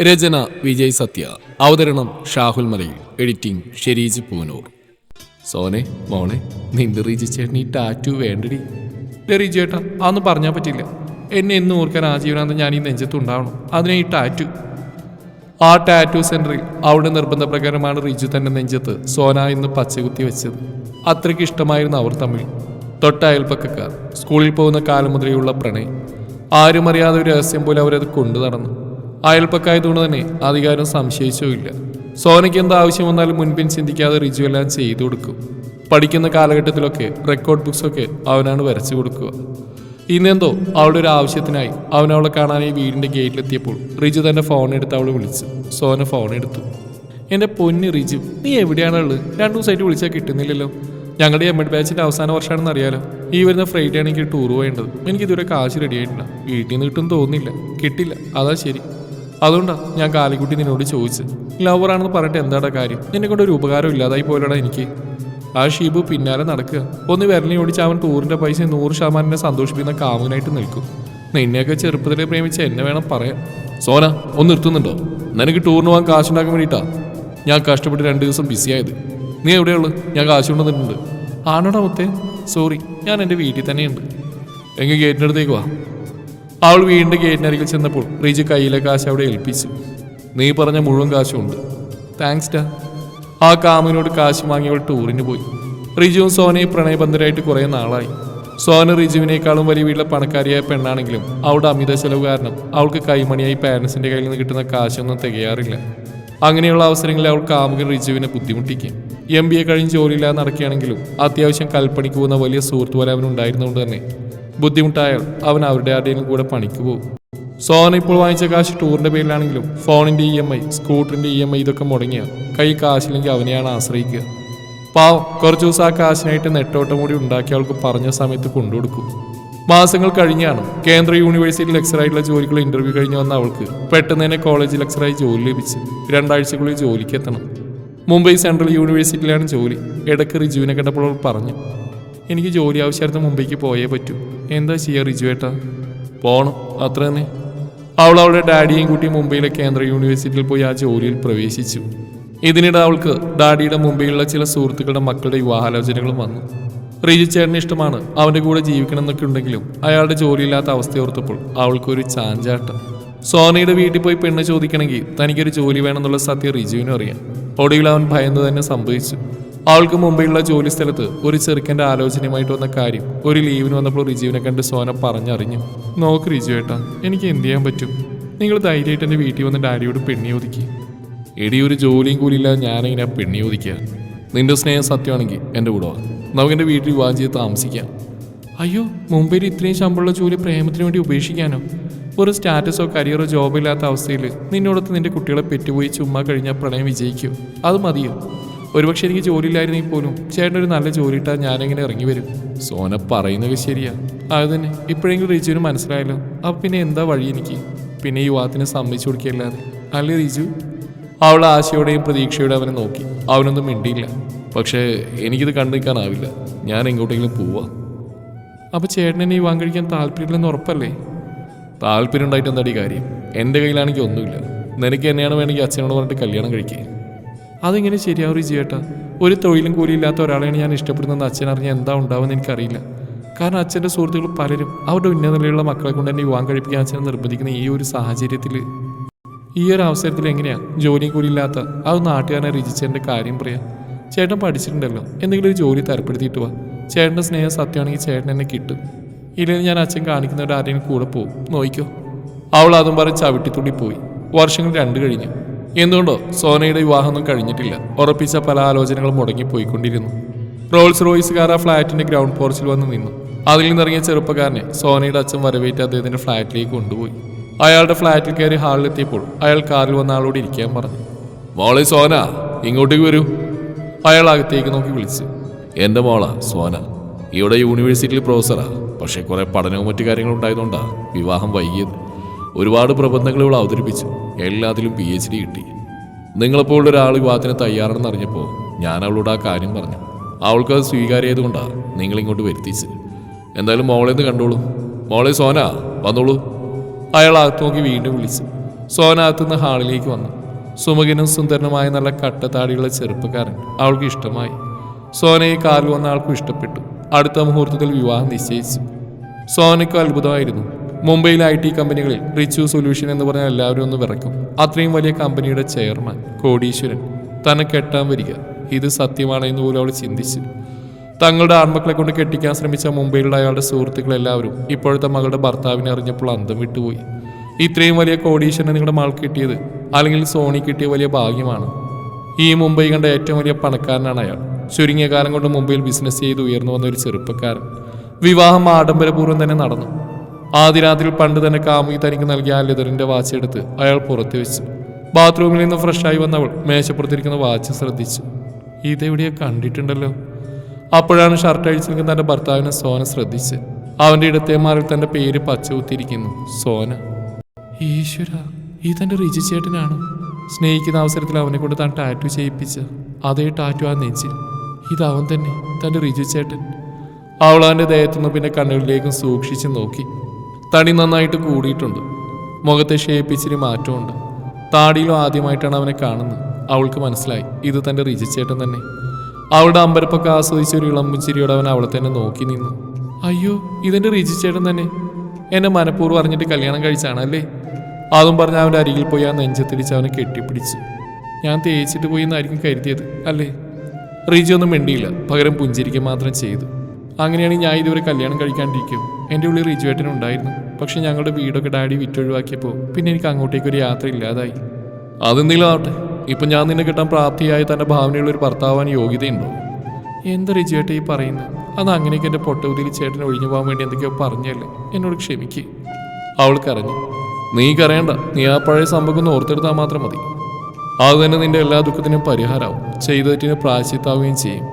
രചന വിജയ് സത്യ. അവതരണം ഷാഹുൽ മലയിൽ. എഡിറ്റിംഗ് ഷെരീജ് പൂനൂർ. സോനെ മോളെ നിന്റെ റീജി ചേട്ടൻ ഈ ടാറ്റു വേണ്ടടി. റീജി ചേട്ടാ അതൊന്നും പറഞ്ഞാൽ പറ്റില്ല. എന്നെ എന്നും ഓർക്കാൻ ആജീവനാന്തം ഞാൻ ഈ നെഞ്ചത്തുണ്ടാവണം അതിനെ ഈ ടാറ്റു. ആ ടാറ്റു സെന്ററിൽ അവിടെ നിർബന്ധപ്രകാരമാണ് റിജു തന്നെ നെഞ്ചത്ത് സോന എന്ന് പച്ചകുത്തി വെച്ചത്. അത്രയ്ക്ക് ഇഷ്ടമായിരുന്നു അവർ തമ്മിൽ. തൊട്ട അയൽപ്പക്കക്കാർ സ്കൂളിൽ പോകുന്ന കാലം മുതലെയുള്ള പ്രണയം. ആരും അറിയാതെ ഒരു രഹസ്യം പോലെ അവരത് കൊണ്ടു നടന്നു. അയൽപ്പക്കായതുകൊണ്ട് തന്നെ അധികാരം സംശയിച്ചോ ഇല്ല. സോനയ്ക്ക് എന്ത് ആവശ്യം വന്നാലും മുൻപിൻ ചിന്തിക്കാതെ റിജു എല്ലാം ചെയ്തു കൊടുക്കും. പഠിക്കുന്ന കാലഘട്ടത്തിലൊക്കെ റെക്കോർഡ് ബുക്സൊക്കെ അവനാണ് വരച്ചു കൊടുക്കുക. ഇന്നെന്തോ അവളുടെ ഒരു ആവശ്യത്തിനായി അവൻ അവളെ കാണാനായി വീടിന്റെ ഗേറ്റിലെത്തിയപ്പോൾ റിജു തന്റെ ഫോൺ എടുത്ത് അവളെ വിളിച്ചു. സോന ഫോൺ എടുത്തു. എന്റെ പൊന്ന് റിജു നീ എവിടെയാണുള്ളത് രണ്ടു ദിവസമായിട്ട് വിളിച്ചാൽ കിട്ടുന്നില്ലല്ലോ. ഞങ്ങളുടെ എം എഡ് ബാച്ചിന്റെ അവസാന വർഷമാണെന്ന് അറിയാലോ. ഈ വരുന്ന ഫ്രൈഡേ ആണ് ടൂർ പോയേണ്ടത് എനിക്ക് ഇതുവരെ കാശ് റെഡി ആയിട്ടില്ല. വീട്ടിൽ നിന്ന് കിട്ടും തോന്നുന്നില്ല. കിട്ടില്ല. അതാ ശരി. അതുകൊണ്ടാ ഞാൻ കാലിക്കുട്ടി നിന്നോട് ചോദിച്ചത് ലവറാണെന്ന് പറഞ്ഞിട്ട് എന്താടാ കാര്യം? നിന്നെ കൊണ്ട് ഒരു ഉപകാരം ഇല്ലാതായി പോലടാ എനിക്ക്. ആ ഷീബു പിന്നാലെ നടക്കുക. ഒന്ന് വിരലിനെ ഓടിച്ച് അവൻ ടൂറിന്റെ പൈസ നൂറ് ശതമാനം സന്തോഷിപ്പിക്കുന്ന കാമുകനായിട്ട് നിൽക്കും. നിന്നെയൊക്കെ ചെറുപ്പത്തിലെ പ്രേമിച്ച് എന്നെ വേണം പറയാൻ. സോന ഒന്ന് നിർത്തുന്നുണ്ടോ? നിനക്ക് ടൂറിന് പോകാൻ കാശുണ്ടാക്കാൻ വേണ്ടിയിട്ടാ. ഞാൻ കഷ്ടപ്പെട്ട് രണ്ട് ദിവസം ബിസിയായത്. നീ എവിടെയുള്ളു? ഞാൻ കാശ് കൊണ്ടുവന്നിട്ടുണ്ട് ആണോടാ മുത്തേ? സോറി ഞാൻ എന്റെ വീട്ടിൽ തന്നെയുണ്ട്. എങ്കിൽ ഗേറ്റിനടുത്തേക്ക് വാ. അവൾ വീണ്ടും ഗേറ്റിനരികിൽ ചെന്നപ്പോൾ റിജു കയ്യിലെ കാശ് അവിടെ ഏൽപ്പിച്ചു. നീ പറഞ്ഞ മുഴുവൻ കാശും ഉണ്ട്. താങ്ക്സ് ഡാ. ആ കാമിനോട് കാശ് വാങ്ങി അവൾ ടൂറിന് പോയി. റിജുവും സോനയും പ്രണയബന്ധരായിട്ട് കുറേ നാളായി. സോന റിജുവിനേക്കാളും വലിയ വീട്ടിലെ പണക്കാരിയായ പെണ്ണാണെങ്കിലും അവളുടെ അമിത ചെലവ് കാരണം അവൾക്ക് കൈമണിയായി പാരൻസിന്റെ കയ്യിൽ നിന്ന് കിട്ടുന്ന കാശൊന്നും തികയാറില്ല. അങ്ങനെയുള്ള അവസരങ്ങളിൽ അവൾ കാമുകൻ റിജുവിനെ ബുദ്ധിമുട്ടിക്കും. എം ബി എ കഴിഞ്ഞ് ജോലിയില്ലാതെ നടക്കുകയാണെങ്കിലും അത്യാവശ്യം കൽപ്പണിക്ക് പോകുന്ന വലിയ സുഹൃത്ത് പോലെ അവനുണ്ടായിരുന്നുകൊണ്ട് തന്നെ. ബുദ്ധിമുട്ടായാൽ അവൻ അവരുടെ ആരുടെയും കൂടെ പണിക്ക് പോകും. സോന ഇപ്പോൾ വാങ്ങിച്ച കാശ് ടൂറിന്റെ പേരിലാണെങ്കിലും ഫോണിന്റെ ഇ എം ഐ സ്കൂട്ടറിന്റെ ഇ എം ഐ ഇതൊക്കെ മുടങ്ങിയ കൈ കാശില്ലെങ്കിൽ അവനെയാണ് ആശ്രയിക്കുക. പാവം കുറച്ച് ദിവസം ആ കാശിനായിട്ട് നെട്ടോട്ടം കൂടി ഉണ്ടാക്കി അവൾക്ക് പറഞ്ഞ സമയത്ത് കൊണ്ടുകൊടുക്കും. മാസങ്ങൾ കഴിഞ്ഞാണ് കേന്ദ്ര യൂണിവേഴ്സിറ്റി ലെക്ചറായിട്ടുള്ള ജോലിക്കുള്ള ഇന്റർവ്യൂ കഴിഞ്ഞ് വന്ന അവൾക്ക് പെട്ടെന്ന് തന്നെ കോളേജ് ലെക്ചറായി ജോലി ലഭിച്ചു രണ്ടാഴ്ചക്കുള്ളിൽ ജോലിക്ക് എത്തണം മുംബൈ സെൻട്രൽ യൂണിവേഴ്സിറ്റിയിലാണ് ജോലി. ഇടയ്ക്ക് റിജുവിനെ കണ്ടപ്പോൾ പറഞ്ഞു എനിക്ക് ജോലി ആവശ്യാർത്ഥം മുംബൈക്ക് പോയേ പറ്റൂ. എന്താ ചെയ്യുക റിജു ഏട്ടാ? പോണം. അത്ര തന്നെ. അവൾ അവളുടെ ഡാഡിയെയും കൂട്ടി മുംബൈയിലെ കേന്ദ്ര യൂണിവേഴ്സിറ്റിയിൽ പോയി ആ ജോലിയിൽ പ്രവേശിച്ചു. ഇതിനിടെ അവൾക്ക് ഡാഡിയുടെ മുംബൈയിലുള്ള ചില സുഹൃത്തുക്കളുടെ മക്കളുടെ വിവാഹാലോചനകളും വന്നു. റിജു ചേട്ടന് ഇഷ്ടമാണ്. അവന്റെ കൂടെ ജീവിക്കണം എന്നൊക്കെ ഉണ്ടെങ്കിലും അയാളുടെ ജോലിയില്ലാത്ത അവസ്ഥ ഓർത്തപ്പോൾ അവൾക്കൊരു ചാഞ്ചാട്ടം. സോനയുടെ വീട്ടിൽ പോയി പെണ്ണ് ചോദിക്കണമെങ്കിൽ തനിക്കൊരു ജോലി വേണമെന്നുള്ള സത്യം റിജുവിനും അറിയാം. ഒടുവിൽ അവൻ ഭയന്ന് തന്നെ സംഭവിച്ചു. അവൾക്ക് മുംബൈയിലുള്ള ജോലി സ്ഥലത്ത് ഒരു ചെറുക്കന്റെ ആലോചനയുമായിട്ട് വന്ന കാര്യം ഒരു ലീവിന് വന്നപ്പോൾ റിജീവിനെ കണ്ട് സോന പറഞ്ഞറിഞ്ഞു. നോക്ക് റിജു ഏട്ടാ എനിക്ക് എന്ത് ചെയ്യാൻ പറ്റും? നിങ്ങൾ ധൈര്യമായിട്ട് എന്റെ വീട്ടിൽ വന്ന് ഡാഡിയോട് പെണ്ണി ഒതുക്കി. എടി ഒരു ജോലിയും കൂലിയില്ലാതെ ഞാനിങ്ങനെ പെണ്ണി ഒതുക്കുക നിന്റെ സ്നേഹം സത്യമാണെങ്കിൽ എന്റെ കൂടെ വാ. നമുക്ക് എന്റെ വീട്ടിൽ വിവാഹം ചെയ്ത് താമസിക്കാം. അയ്യോ മുംബൈയിൽ ഇത്രയും ശമ്പളമുള്ള ജോലി പ്രേമത്തിന് വേണ്ടി ഉപേക്ഷിക്കാനോ? ഒരു സ്റ്റാറ്റസോ കരിയറോ ജോബോ ഇല്ലാത്ത അവസ്ഥയിൽ നിന്നോടത്ത് നിന്റെ കുട്ടികളെ പെറ്റുപോയി ചുമ്മാ കഴിഞ്ഞാൽ പ്രണയം വിജയിക്കും. അത് മതിയോ? ഒരുപക്ഷെ എനിക്ക് ജോലി ഇല്ലായിരുന്നെങ്കിൽ പോലും ചേട്ടൻ ഒരു നല്ല ജോലി ഇട്ടാൽ ഞാനെങ്ങനെ ഇറങ്ങി വരും. സോന പറയുന്നത് ശരിയാ. അത് തന്നെ. ഇപ്പോഴെങ്കിലും റിജുവിന് മനസ്സിലായല്ലോ. അപ്പം പിന്നെ എന്താ വഴി എനിക്ക്? പിന്നെ യുവാത്തിനെ സമ്മതിച്ചു കൊടുക്കുകയല്ലാതെ. അല്ലേ റിജു? അവൾ ആശയോടെയും പ്രതീക്ഷയോടെ അവനെ നോക്കി. അവനൊന്നും മിണ്ടിയില്ല. പക്ഷേ എനിക്കിത് കണ്ടു നിൽക്കാനാവില്ല. ഞാൻ എങ്ങോട്ടെങ്കിലും പോവാ. അപ്പോൾ ചേട്ടൻ ഈ വാങ്ങി കഴിക്കാൻ താല്പര്യമില്ലെന്ന് ഉറപ്പല്ലേ? താല്പര്യം ഉണ്ടായിട്ട് എന്താടി കാര്യം? എന്റെ കയ്യിലാണെങ്കിൽ ഒന്നുമില്ല. നിനക്ക് എന്നെയാണ് വേണമെങ്കിൽ അച്ഛനോട് പറഞ്ഞിട്ട് കല്യാണം കഴിക്കേ. അതെങ്ങനെ ശരിയാവും ചേട്ടാ ഒരു തൊഴിലും കൂലിയില്ലാത്ത ഒരാളെയാണ് ഞാൻ ഇഷ്ടപ്പെടുന്നതെന്ന് അച്ഛൻ അറിഞ്ഞാൽ എന്താ ഉണ്ടാവുമെന്ന് എനിക്കറിയില്ല. കാരണം അച്ഛന്റെ സുഹൃത്തുക്കൾ പലരും അവരുടെ ഉന്നത നിലയിലുള്ള മക്കളെ കൊണ്ട് തന്നെ വിവാഹം കഴിപ്പിക്കാൻ അച്ഛനെ നിർബന്ധിക്കുന്ന ഈ ഒരു സാഹചര്യത്തിൽ. ഈ ഒരു അവസരത്തിൽ എങ്ങനെയാണ് ജോലിയും കൂലിയില്ലാത്ത ആ നാട്ടുകാരനെ രചിച്ചതിന്റെ കാര്യം പറയാം. ചേട്ടൻ പഠിച്ചിട്ടുണ്ടല്ലോ. എന്തെങ്കിലും ഒരു ജോലി തരപ്പെടുത്തിയിട്ട് വാ. ചേട്ടന്റെ സ്നേഹം സത്യമാണെങ്കിൽ ചേട്ടൻ എന്നെ കിട്ടും. ഇല്ലെങ്കിൽ ഞാൻ അച്ഛൻ കാണിക്കുന്നവരുടെ ആരെങ്കിലും കൂടെ പോകും നോയിക്കോ. അവൾ അതും പറഞ്ഞ് ചവിട്ടിത്തുള്ളി പോയി. വർഷങ്ങൾ രണ്ട് കഴിഞ്ഞു. എന്തുകൊണ്ടോ സോനയുടെ വിവാഹമൊന്നും കഴിഞ്ഞിട്ടില്ല. ഉറപ്പിച്ച പല ആലോചനകളും മുടങ്ങിപ്പോയിക്കൊണ്ടിരുന്നു. റോൾസ് റോയ്സ് കാർ ആ ഫ്ളാറ്റിന്റെ ഗ്രൗണ്ട് പോർച്ചിൽ വന്ന് നിന്നു. അതിൽ നിന്നിറങ്ങിയ ചെറുപ്പക്കാരനെ സോനയുടെ അച്ഛൻ വരവേറ്റ് അദ്ദേഹത്തിന്റെ ഫ്ളാറ്റിലേക്ക് കൊണ്ടുപോയി. അയാളുടെ ഫ്ളാറ്റിൽ കയറി ഹാളിലെത്തിയപ്പോൾ അയാൾ കാറിൽ വന്ന ആളോട് ഇരിക്കാൻ പറഞ്ഞു. മോളെ സോന ഇങ്ങോട്ടേക്ക് വരൂ. അയാൾ അകത്തേക്ക് നോക്കി വിളിച്ചു. എന്റെ മോളാ സോന. ഇവിടെ യൂണിവേഴ്സിറ്റിയിൽ പ്രൊഫസറാ. പക്ഷേ കുറെ പഠനവും മറ്റു കാര്യങ്ങളും ഉണ്ടായതുകൊണ്ടാണ് വിവാഹം വൈകിയത്. ഒരുപാട് പ്രബന്ധങ്ങൾ ഇവൾ അവതരിപ്പിച്ചു. എല്ലാത്തിലും പി എച്ച് ഡി കിട്ടി. നിങ്ങളെപ്പോലുള്ള ഒരാൾ വിവാഹത്തിന് തയ്യാറാണെന്ന് അറിഞ്ഞപ്പോൾ ഞാൻ അവളോട് ആ കാര്യം പറഞ്ഞു. അവൾക്കത് സ്വീകാര്യത നിങ്ങൾ നിങ്ങളിങ്ങോട്ട് വരുത്തിച്ച് എന്തായാലും മോളെ ഒന്ന് കണ്ടോളൂ. മോളെ സോന വന്നോളൂ. അയാൾ അകത്ത് നോക്കി വീണ്ടും വിളിച്ചു. സോന അകത്തുനിന്ന് ഹാളിലേക്ക് വന്നു. സുമുഖനും സുന്ദരനുമായ നല്ല കട്ടത്താടിയുള്ള ചെറുപ്പക്കാരൻ അവൾക്ക് ഇഷ്ടമായി. സോനയെ കാറിൽ വന്ന ആൾക്കും ഇഷ്ടപ്പെട്ടു. അടുത്ത മുഹൂർത്തത്തിൽ വിവാഹം നിശ്ചയിച്ചു. സോനയ്ക്ക് അത്ഭുതമായിരുന്നു. മുംബൈയിലെ ഐ ടി കമ്പനികളിൽ റിച്ചു സൊല്യൂഷൻ എന്ന് പറഞ്ഞാൽ എല്ലാവരും ഒന്ന് വിറക്കും അത്രയും വലിയ കമ്പനിയുടെ ചെയർമാൻ കോടീശ്വരൻ തന്നെ കെട്ടാൻ വരിക. ഇത് സത്യമാണ് എന്ന് പോലും അവൾ ചിന്തിച്ചു. തങ്ങളുടെ ആൺമക്കളെ കൊണ്ട് കെട്ടിക്കാൻ ശ്രമിച്ച മുംബൈയിലുള്ള അയാളുടെ സുഹൃത്തുക്കൾ എല്ലാവരും ഇപ്പോഴത്തെ മകളുടെ ഭർത്താവിനെ അറിഞ്ഞപ്പോൾ അന്തം വിട്ടുപോയി. ഇത്രയും വലിയ കോടീശ്വരനെ നിങ്ങളുടെ മകൾ കിട്ടിയത് അല്ലെങ്കിൽ സോണി കിട്ടിയ വലിയ ഭാഗ്യമാണ്. ഈ മുംബൈ കണ്ട ഏറ്റവും വലിയ പണക്കാരനാണ് അയാൾ. ചുരുങ്ങിയ കാലം കൊണ്ട് മുംബൈയിൽ ബിസിനസ് ചെയ്ത് ഉയർന്നു വന്ന ഒരു ചെറുപ്പക്കാരൻ. വിവാഹം ആഡംബരപൂർവം തന്നെ നടന്നു. ആദ്യ രാത്രിയിൽ പണ്ട് തന്നെ കാമുകി തനിക്ക് നൽകിയ ആ ലെതറിന്റെ വാച്ച് എടുത്ത് അയാൾ പുറത്തു വെച്ചു. ബാത്റൂമിൽ നിന്ന് ഫ്രഷായി വന്നവൾ മേശപ്പുറത്തിരിക്കുന്ന വാച്ച് ശ്രദ്ധിച്ചു. ഇതെവിടെയോ കണ്ടിട്ടുണ്ടല്ലോ? അപ്പോഴാണ് ഷർട്ട് അഴിച്ചു നിൽക്കുന്ന ഭർത്താവിനെ സോന ശ്രദ്ധിച്ച് അവന്റെ ഇടത്തേമാറിൽ തന്റെ പേര് പച്ചകുത്തിയിരിക്കുന്നു സോന. ഈശ്വര ഈ തന്റെ റിജി ചേട്ടനാണോ? സ്നേഹിക്കുന്ന അവസരത്തിൽ അവനെ കൊണ്ട് താൻ ടാറ്റു ചെയ്യിപ്പിച്ച അതേ ടാറ്റു ആ നെഞ്ചിൽ. ഇത് അവൻ തന്നെ തന്റെ റിജു ചേട്ടൻ. അവൾ അവന്റെ ദേഹത്തുനിന്ന് പിന്നെ കണ്ണുകളിലേക്കും സൂക്ഷിച്ച് നോക്കി. തടി നന്നായിട്ട് കൂടിയിട്ടുണ്ട്. മുഖത്തെ ഷേപ്പിച്ചിരി മാറ്റമുണ്ട്. താടിയിലും ആദ്യമായിട്ടാണ് അവനെ കാണുന്നത്. അവൾക്ക് മനസ്സിലായി ഇത് തന്റെ റിജിച്ചേട്ടൻ തന്നെ. അവളുടെ അമ്പരപ്പൊക്കെ ആസ്വദിച്ച ഒരു ഇളം ചിരിയോടെ അവൻ അവളെ തന്നെ നോക്കി നിന്നു. അയ്യോ ഇതെന്റെ റിജിച്ചേട്ടൻ തന്നെ. എന്നെ മനഃപൂർവം അറിഞ്ഞിട്ട് കല്യാണം കഴിച്ചാണല്ലേ അതും പറഞ്ഞ് അവന്റെ അരികിൽ പോയി ആ നെഞ്ചത്തിടിച്ച് അവനെ കെട്ടിപ്പിടിച്ചു. ഞാൻ തേച്ചിട്ട് പോയി എന്നായിരിക്കും കരുതിയത് അല്ലേ? റിജി ഒന്നും മിണ്ടിയില്ല പകരം പുഞ്ചിരിക്കുക മാത്രം ചെയ്തു. അങ്ങനെയാണ് ഞാൻ ഇതുവരെ കല്യാണം കഴിക്കാണ്ടിരിക്കും എന്റെ ഉള്ളിൽ റിജുവേട്ടൻ ഉണ്ടായിരുന്നു. പക്ഷെ ഞങ്ങളുടെ വീടൊക്കെ ഡാഡി വിറ്റൊഴിവാക്കിയപ്പോൾ പിന്നെ എനിക്ക് അങ്ങോട്ടേക്ക് ഒരു യാത്ര ഇല്ലാതായി. അതെന്തെങ്കിലും ആവട്ടെ. ഇപ്പം ഞാൻ നിന്നെ കിട്ടാൻ പ്രാപ്തിയായി തന്റെ ഭാവനയുള്ള ഒരു ഭർത്താവാൻ യോഗ്യതയുണ്ടോ? എന്താ റിജുവേട്ട ഈ പറയുന്നത്? അത് അങ്ങനെയൊക്കെ എന്റെ പൊട്ടവുതിരി ചേട്ടൻ ഒഴിഞ്ഞു പോകാൻ വേണ്ടി എന്തൊക്കെയോ പറഞ്ഞല്ലേ? എന്നോട് ക്ഷമിക്ക്. അവൾ കരഞ്ഞു നീ കരയണ്ട. നീ ആ പഴയ സംഭവം ഒന്ന് ഓർത്തെടുത്താൽ മാത്രം മതി. അത് തന്നെ നിന്റെ എല്ലാ ദുഃഖത്തിനും പരിഹാരമാവും. ചെയ്തതിന് പ്രായശ്യത്താവുകയും ചെയ്യും.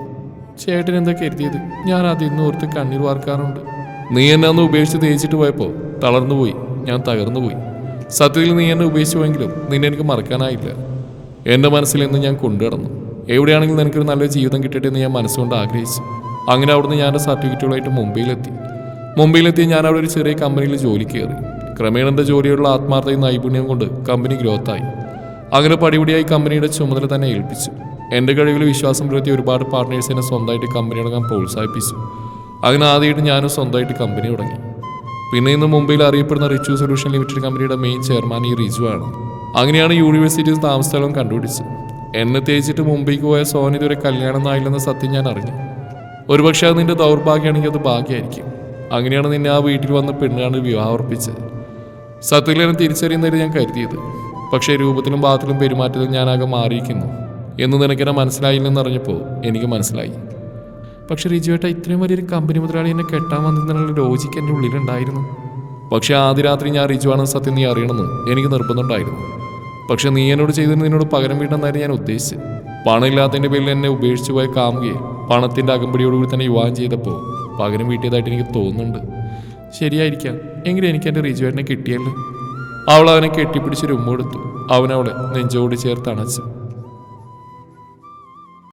ചേട്ടൻ എന്താ കരുതിയത് ഞാൻ അതിന്ന് ഓർത്ത് കണ്ണീർ വാർക്കാറുണ്ട്. നീ എന്നെ അന്ന് ഉപേക്ഷിച്ച് തേച്ചിട്ട് പോയപ്പോൾ തളർന്നു പോയി ഞാൻ തകർന്നു പോയി സത്യത്തിൽ നീ എന്നെ ഉപേക്ഷിച്ചുവെങ്കിലും നിന്നെ എനിക്ക് മറക്കാനായില്ല. എന്റെ മനസ്സിൽ നിന്ന് ഞാൻ കൊണ്ടുനടന്നു. എവിടെയാണെങ്കിലും നിനക്കൊരു നല്ലൊരു ജീവിതം കിട്ടട്ടെ എന്ന് ഞാൻ മനസ്സുകൊണ്ട് ആഗ്രഹിച്ചു. അങ്ങനെ അവിടുന്ന് ഞാൻ എന്റെ സർട്ടിഫിക്കറ്റുകളായിട്ട് മുംബൈയിലെത്തി. മുംബൈയിലെത്തി ഞാൻ അവിടെ ഒരു ചെറിയ കമ്പനിയിൽ ജോലി കയറി. ക്രമേണ എന്റെ ജോലിയോടുള്ള ആത്മാർത്ഥയും നൈപുണ്യം കൊണ്ട് കമ്പനി ഗ്രോത്തായി. അങ്ങനെ പടിപടിയായി കമ്പനിയുടെ ചുമതല തന്നെ ഏൽപ്പിച്ചു. എന്റെ കഴിവിൽ വിശ്വാസം പുലർത്തിയ ഒരുപാട് പാർട്ട്നേഴ്സിനെ സ്വന്തമായിട്ട് കമ്പനി തുടങ്ങാൻ പ്രോത്സാഹിപ്പിച്ചു. അങ്ങനെ ആദ്യമായിട്ട് ഞാനും സ്വന്തമായിട്ട് കമ്പനി തുടങ്ങി. പിന്നെ ഇന്ന് മുംബൈയിൽ അറിയപ്പെടുന്ന റിച്ചു സൊല്യൂഷൻ ലിമിറ്റഡ് കമ്പനിയുടെ മെയിൻ ചെയർമാൻ ഈ റിജു ആണ്. അങ്ങനെയാണ് യൂണിവേഴ്സിറ്റി താമസസ്ഥലം കണ്ടുപിടിച്ചത്. എന്നെ തേച്ചിട്ട് മുംബൈക്ക് പോയ സോൻ ഇതുവരെ കല്യാണം ആയില്ലെന്ന സത്യം ഞാൻ അറിഞ്ഞു. ഒരുപക്ഷെ അത് നിന്റെ ദൗർഭാഗ്യമാണെങ്കിൽ അത് ഭാഗ്യമായിരിക്കും. അങ്ങനെയാണ് നിന്നെ ആ വീട്ടിൽ വന്ന പെണ്ണാണ് വിവാഹം ഉറപ്പിച്ചത്. സത്യത്തിൽ എന്നെ തിരിച്ചറിയുന്നതിന് ഞാൻ കരുതിയത്. പക്ഷേ രൂപത്തിലും ഭാഗത്തിലും പെരുമാറ്റത്തിലും ഞാനാകെ മാറിയിരിക്കുന്നു. എന്ന് നിനക്കെന്നെ മനസ്സിലായില്ലെന്നറിഞ്ഞപ്പോൾ എനിക്ക് മനസ്സിലായി. പക്ഷെ റിജുവേട്ട ഇത്രയും വലിയൊരു കമ്പനി മുതലാളി എന്നെ കെട്ടാൻ വന്നിരുന്നുള്ള ലോജിക്ക് എന്റെ ഉള്ളിലുണ്ടായിരുന്നു. പക്ഷെ ആദ്യ രാത്രി ഞാൻ റിജുവാണെന്ന് സത്യം നീ അറിയണമെന്ന് എനിക്ക് നിർബന്ധമുണ്ടായിരുന്നു. പക്ഷെ നീ എന്നോട് ചെയ്തതിന് നിന്നോട് പകരം വീട്ടെന്നായിരുന്നു ഞാൻ ഉദ്ദേശിച്ചത്. പണമില്ലാത്തതിന്റെ പേരിൽ എന്നെ ഉപേക്ഷിച്ചു പോയ കാമുകയെ പണത്തിന്റെ അകമ്പടിയോടുകൂടി തന്നെ വിവാഹം ചെയ്തപ്പോൾ പകരം വീട്ടിയതായിട്ട് എനിക്ക് തോന്നുന്നുണ്ട്. ശരിയായിരിക്കാം. എങ്കിലും എനിക്ക് എന്റെ റിജുവേട്ടനെ കിട്ടിയല്ലോ? അവൾ അവനെ കെട്ടിപ്പിടിച്ച് ഉമ്മ കൊടുത്തു അവനവളെ നെഞ്ചോട് ചേർത്ത് അണച്ചു.